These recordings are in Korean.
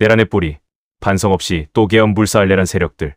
내란의 뿌리, 반성 없이 또 개엄 불사할 내란 세력들.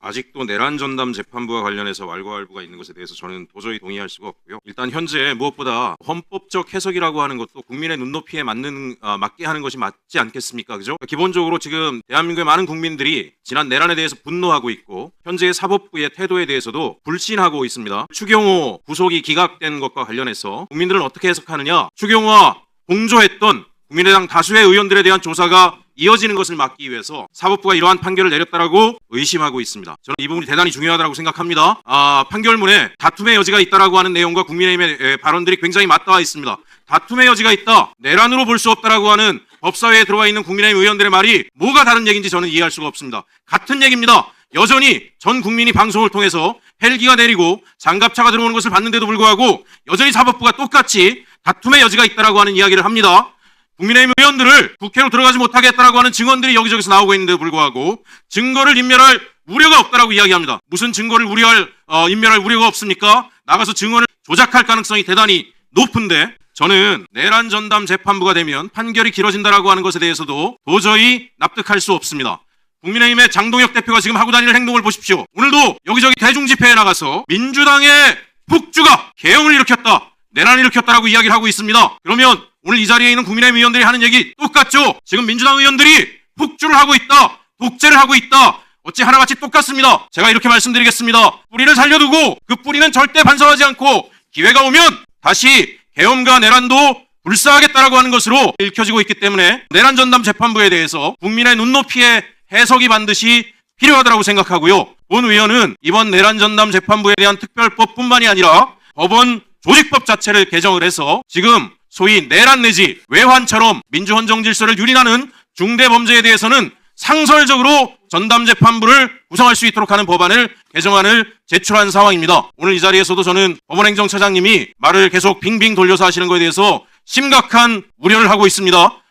아직도 내란 전담 재판부와 관련해서 왈가왈부가 있는 것에 대해서 저는 도저히 동의할 수가 없고요. 일단 현재 무엇보다 헌법적 해석이라고 하는 것도 국민의 눈높이에 맞는 아, 맞게 하는 것이 맞지 않겠습니까? 그죠? 기본적으로 지금 대한민국의 많은 국민들이 지난 내란에 대해서 분노하고 있고 현재의 사법부의 태도에 대해서도 불신하고 있습니다. 추경호 구속이 기각된 것과 관련해서 국민들은 어떻게 해석하느냐? 추경호와 공조했던 국민의당 다수의 의원들에 대한 조사가 이어지는 것을 막기 위해서 사법부가 이러한 판결을 내렸다라고 의심하고 있습니다. 저는 이 부분이 대단히 중요하다고 생각합니다. 아, 판결문에 다툼의 여지가 있다라고 하는 내용과 국민의힘의 에, 발언들이 굉장히 맞닿아 있습니다. 다툼의 여지가 있다. 내란으로 볼 수 없다라고 하는 법사위에 들어와 있는 국민의힘 의원들의 말이 뭐가 다른 얘기인지 저는 이해할 수가 없습니다. 같은 얘기입니다. 여전히 전 국민이 방송을 통해서 헬기가 내리고 장갑차가 들어오는 것을 봤는데도 불구하고 여전히 사법부가 똑같이 다툼의 여지가 있다라고 하는 이야기를 합니다. 국민의힘 의원들을 국회로 들어가지 못하게 했다라고 하는 증언들이 여기저기서 나오고 있는데도 불구하고 증거를 인멸할 우려가 없다라고 이야기합니다. 무슨 증거를 우려할 어, 인멸할 우려가 없습니까? 나가서 증언을 조작할 가능성이 대단히 높은데 저는 내란 전담 재판부가 되면 판결이 길어진다라고 하는 것에 대해서도 도저히 납득할 수 없습니다. 국민의힘의 장동혁 대표가 지금 하고 다니는 행동을 보십시오. 오늘도 여기저기 대중 집회에 나가서 민주당의 북주가 개혁을 일으켰다. 내란을 일으켰다라고 이야기를 하고 있습니다. 그러면 오늘 이 자리에 있는 국민의힘 의원들이 하는 얘기 똑같죠? 지금 민주당 의원들이 북주를 하고 있다. 독재를 하고 있다. 어찌 하나같이 똑같습니다. 제가 이렇게 말씀드리겠습니다. 뿌리를 살려두고 그 뿌리는 절대 반성하지 않고 기회가 오면 다시 계엄과 내란도 불사하겠다라고 하는 것으로 읽혀지고 있기 때문에 내란 전담 재판부에 대해서 국민의 눈높이에 해석이 반드시 필요하다고 생각하고요. 본 의원은 이번 내란 전담 재판부에 대한 특별법뿐만이 아니라 법원 조직법 자체를 개정을 해서 지금 소위 내란 내지 외환처럼 민주헌정 질서를 유린하는 중대 범죄에 대해서는 상설적으로 전담 재판부를 구성할 수 있도록 하는 법안을 개정안을 제출한 상황입니다. 오늘 이 자리에서도 저는 법원행정처장님이 말을 계속 빙빙 돌려서 하시는 것에 대해서 심각한 우려를 하고 있습니다.